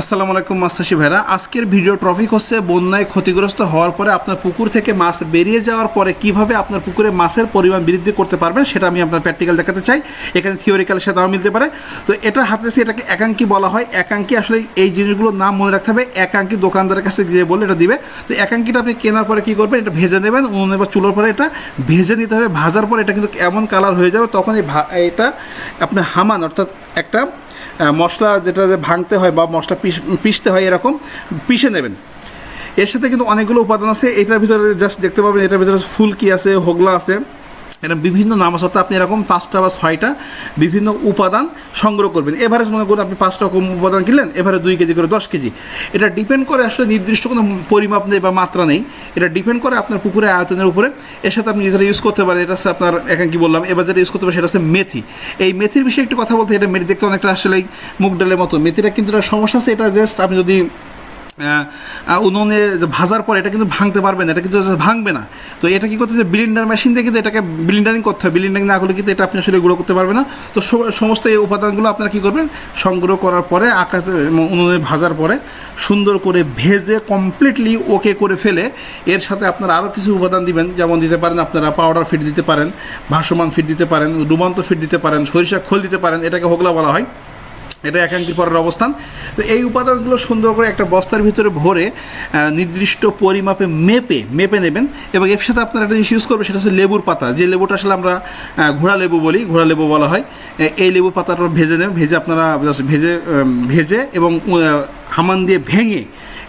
আসসালামু আলাইকুম মাস্তাসি ভাইরা। আজকের ভিডিও টপিক হচ্ছে, বন্যায় ক্ষতিগ্রস্ত হওয়ার পরে আপনার পুকুর থেকে মাছ বেরিয়ে যাওয়ার পরে কীভাবে আপনার পুকুরে মাছের পরিমাণ বৃদ্ধি করতে পারবেন, সেটা আমি আপনার প্র্যাকটিক্যাল দেখাতে চাই। এখানে থিওরিক্যালের সাথেও মিলতে পারে। তো এটা হাতে এটাকে একাঙ্কি বলা হয়। একাঙ্কি আসলে এই জিনিসগুলোর নাম মনে রাখতে হবে। একাঙ্কি দোকানদারের কাছে গিয়ে বলে এটা দিবে। তো একাঙ্কিটা আপনি কেনার পরে কী করবেন, এটা ভেজে নেবেন, উনুনে বা চুলোর পরে এটা ভেজে নিতে হবে। ভাজার পরে এটা কিন্তু এমন কালার হয়ে যাবে, তখন এই এটা আপনি হামান, অর্থাৎ একটা মশলা যেটা ভাঙতে হয় বা মশলা পিষতে হয় এরকম, পিষে নেবেন। এর সাথে কিন্তু অনেকগুলো উপাদান আছে, এটার ভিতরে জাস্ট দেখতে পাবেন, এটার ভিতরে ফুলকি আছে, হোগলা আছে। এটা বিভিন্ন নাম অর্থাৎ আপনি এরকম পাঁচটা বা ছয়টা বিভিন্ন উপাদান সংগ্রহ করবেন। এভারেজ মনে করুন আপনি পাঁচটা রকম উপাদান কিনলেন এভারে দুই কেজি করে দশ কেজি। এটা ডিপেন্ড করে আসলে নির্দিষ্ট কোনো পরিমাপ নেই বা মাত্রা নেই। এটা ডিপেন্ড করে আপনার পুকুরের আয়তনের উপরে। এর সাথে আপনি যেটা ইউজ করতে পারেন, এটা হচ্ছে আপনার এখন কি বললাম। এবার যেটা ইউজ করতে পারেন, সেটা হচ্ছে মেথি। এই মেথির বিষয়ে একটু কথা বলতে, এটা মেথি দেখতে অনেকটা আসলে মুগ ডালের মতো। মেথিটা কিন্তু সমস্যা আছে, এটা জাস্ট আপনি যদি উনুনে ভাজার পর এটা কিন্তু ভাঙতে পারবে না, এটা কিন্তু ভাঙবে না। তো এটা কি করতে হবে বিলিন্ডার মেশিন দিয়ে কিন্তু এটাকে বিলিন্ডারিং করতে হবে বিলিন্ডারিং না করলে কিন্তু এটা আপনি আসলে গুঁড়ো করতে পারবে না। তো সমস্ত এই উপাদানগুলো আপনারা কী করবেন, সংগ্রহ করার পরে আকাশে উনুনে ভাজার পরে সুন্দর করে ভেজে কমপ্লিটলি ওকে করে ফেলে, এর সাথে আপনারা আরও কিছু উপাদান দিবেন। যেমন দিতে পারেন আপনারা পাউডার ফিট দিতে পারেন, ভাসমান ফিট দিতে পারেন, ডুবান্ত ফিট দিতে পারেন সরিষা খোল দিতে পারেন, এটাকে হোগলা বলা হয়। এটা একাঙ্কি পরের অবস্থান। তো এই উপাদানগুলো সুন্দর করে একটা বস্তার ভিতরে ভরে নির্দিষ্ট পরিমাপে মেপে মেপে নেবেন এবং এর সাথে আপনারা একটা জিনিস ইউজ করবেন, সেটা হচ্ছে লেবুর পাতা। যে লেবুটা আসলে আমরা ঘোড়া লেবু বলি, ঘোড়া লেবু বলা হয় এই লেবু পাতাটা ভেজে নেবেন, ভেজে আপনারা ভেজে ভেজে এবং হামান দিয়ে ভেঙে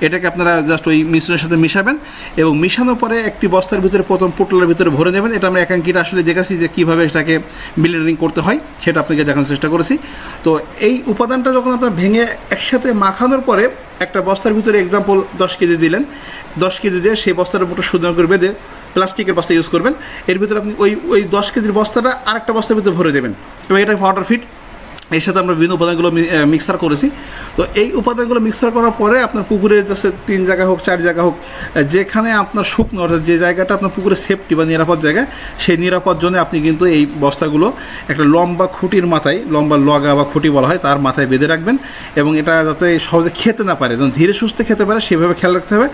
এটাকে আপনারা জাস্ট ওই মিশ্রণের সাথে মিশাবেন এবং মিশানোর পরে একটি বস্তার ভিতরে প্রথম পোটলের ভিতরে ভরে নেবেন। এটা আমরা একাঙ্কিটা আসলে দেখাচ্ছি যে কীভাবে এটাকে বিলিয়ারিং করতে হয়, সেটা আপনাকে দেখানোর চেষ্টা করেছি। তো এই উপাদানটা যখন আপনার ভেঙে একসাথে মাখানোর পরে একটা বস্তার ভিতরে এক্সাম্পল দশ কেজি দিলেন, দশ কেজি দিয়ে সেই বস্তার উপর সুন্দর করে বেঁধে প্লাস্টিকের বস্তা ইউজ করবেন। এর ভিতরে আপনি ওই ওই দশ কেজির বস্তাটা আরেকটা বস্তার ভিতরে ভরে দেবেন। এবং এটা পাউডার ফিট এর সাথে আমরা বিভিন্ন উপাদানগুলো মিক্সার করেছি। তো এই উপাদানগুলো মিক্সার করার পরে আপনার পুকুরের যাচ্ছে তিন জায়গা হোক, চার জায়গা হোক যেখানে আপনার শুকনো, অর্থাৎ যে জায়গাটা আপনার পুকুরের সেফটি বা নিরাপদ জায়গা, সেই নিরাপদ জন্য আপনি কিন্তু এই বস্তাগুলো একটা লম্বা খুঁটির মাথায়, লম্বা লগা বা খুঁটি বলা হয়, তার মাথায় বেঁধে রাখবেন এবং এটা যাতে সহজে খেতে না পারে। যেন ধীরে সুস্থে খেতে পারে, সেভাবে খেয়াল রাখতে হবে।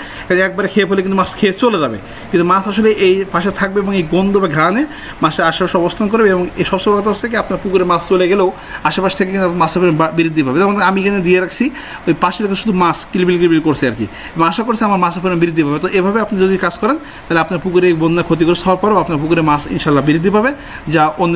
একবারে খেয়ে ফেলে কিন্তু মাছ খেয়ে চলে যাবে। কিন্তু মাছ আসলে এই পাশে থাকবে এবং এই গন্ধ বা ঘ্রাণে মাছের আশেপাশে অবস্থান করবে এবং এই সবসময় কথা হচ্ছে কি আপনার পুকুরে মাছ চলে গেলেও আশেপাশ থেকে কিন্তু মাছের বৃদ্ধি পাবে। যেমন আমি এখানে দিয়ে রাখছি, ওই পাশে থেকে শুধু মাছ কিলবিল কিলবিল করছে আর কি। এবং আশা করছি আমার মাছের পরিমাণ বৃদ্ধি পাবে। তো এভাবে আপনি যদি কাজ করেন, তাহলে আপনার পুকুরে বন্যা ক্ষতিগ্রস্ত হওয়ার পরেও আপনার পুকুরে মাছ ইনশাল্লাহ বৃদ্ধি পাবে, যা অন্য